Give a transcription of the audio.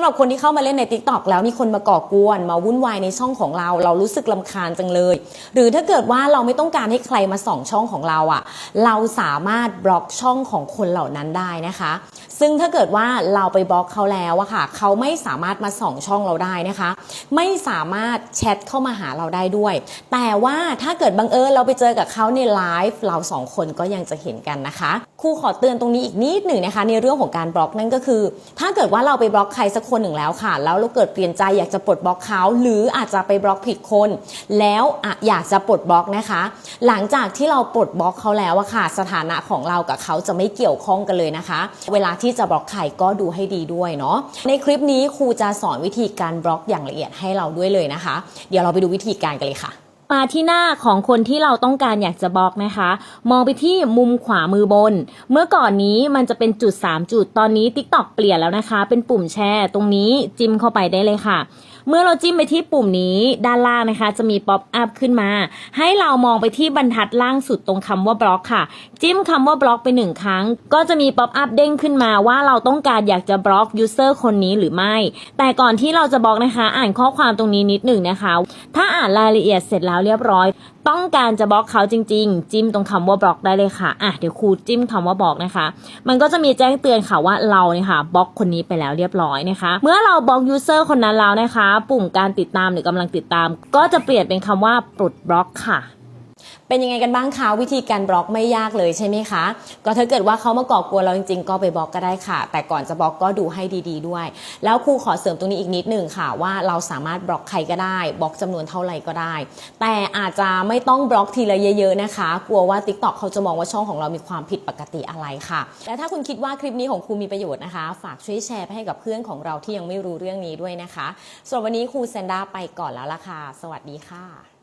ำหรับคนที่เข้ามาเล่นใน Tik t o อกแล้วมีคนมาก่อกวน มาวุ่นวายในช่องของเรา เรารู้สึกลำคาญจังเลย หรือถ้าเกิดว่าเราไม่ต้องการให้ใครมาส่องช่องของเราอะ่ะ เราสามารถบล็อกช่องของคนเหล่านั้นได้นะคะ ซึ่งถ้าเกิดว่าเราไปบล็อกเขาแล้วอะค่ะ เขาไม่สามารถมาส่องช่องเราได้นะคะ ไม่สามารถแชทเข้ามาหาเราได้ด้วย แต่ว่าถ้าเกิดบังเอิญเราไปเจอกับเขาในไลฟ์เราสองคนก็ยังจะเห็นกันนะคะครูขอเตือนตรงนี้อีกนิดหนึ่งนะคะ ในเรื่องของการบล็อกนั่นก็คือ ถ้าเกิดว่าเราไปบล็อกใครสักคนหนึ่งแล้วค่ะ แล้วเราเกิดเปลี่ยนใจอยากจะปลดบล็อกเขาหรืออาจจะไปบล็อกผิดคน แล้วออยากจะปลดบล็อกนะคะ หลังจากที่เราปลดบล็อกเขาแล้วอะค่ะ สถานะของเรากับเขาจะไม่เกี่ยวข้องกันเลยนะคะ เวลาที่จะบล็อกใครก็ดูให้ดีด้วยเนาะในคลิปนี้ครูจะสอนวิธีการบล็อกอย่างละเอียดให้เราด้วยเลยนะคะ เดี๋ยวเราไปดูวิธีการกันเลยค่ะ มาที่หน้าของคนที่เราต้องการอยากจะบล็อกนะคะ มองไปที่มุมขวามือบน เมื่อก่อนนี้มันจะเป็นจุด 3 จุด ตอนนี้ TikTok เปลี่ยนแล้วนะคะ เป็นปุ่มแชร์ ตรงนี้จิ้มเข้าไปได้เลยค่ะเมื่อเราจิ้มไปที่ปุ่มนี้ด้านล่างนะคะ จะมีป๊อปอัพขึ้นมา ให้เรามองไปที่บรรทัดล่างสุดตรงคำว่าบล็อกค่ะ จิ้มคำว่าบล็อกไปหนึ่งครั้ง ก็จะมีป๊อปอัพเด้งขึ้นมาว่าเราต้องการอยากจะบล็อกยูเซอร์คนนี้หรือไม่ แต่ก่อนที่เราจะบล็อกนะคะ อ่านข้อความตรงนี้นิดหนึ่งนะคะ ถ้าอ่านรายละเอียดเสร็จแล้วเรียบร้อย ต้องการจะบล็อกเขาจริง ๆ จิ้มตรงคำว่าบล็อกได้เลยค่ะอะเดี๋ยวครูจิ้มคำว่าบล็อกนะคะ มันก็จะมีแจ้งเตือนค่ะว่าเราเนี่ยค่ะบล็อกคนนี้ไปแล้วเรียบร้อยนะคะ เมื่อเราบล็อกยูเซอร์คนนั้นแล้วนะคะปุ่มการติดตามหรือกำลังติดตาม ก็จะเปลี่ยนเป็นคำว่าปลดบล็อกค่ะ เป็นยังไงกันบ้างคะวิธีการบล็อกไม่ยากเลยใช่ไหมคะ ก็ถ้าเกิดว่าเขามาก่อกวนเราจริงๆ ก็ไปบล็อกก็ได้ค่ะ แต่ก่อนจะบล็อกก็ดูให้ดีๆด้วย แล้วครูขอเสริมตรงนี้อีกนิดหนึ่งค่ะ ว่าเราสามารถบล็อกใครก็ได้บล็อกจำนวนเท่าไหร่ก็ได้ แต่อาจจะไม่ต้องบล็อกทีละเยอะๆนะคะ กลัวว่า Tik t o อกเขาจะมองว่าช่องของเรามีความผิดปกติอะไรค่ะ และถ้าคุณคิดว่าคลิปนี้ของครูมีประโยชน์นะคะ ฝากช่วยแชร์ไปให้กับเพื่อนของเราที่ยังไม่รู้เรื่องนี้ด้วยนะคะส่วนวันนี้ครูแซนด้าไปก่อนแล้วล่ะค่ะ สวัสดีค่ะ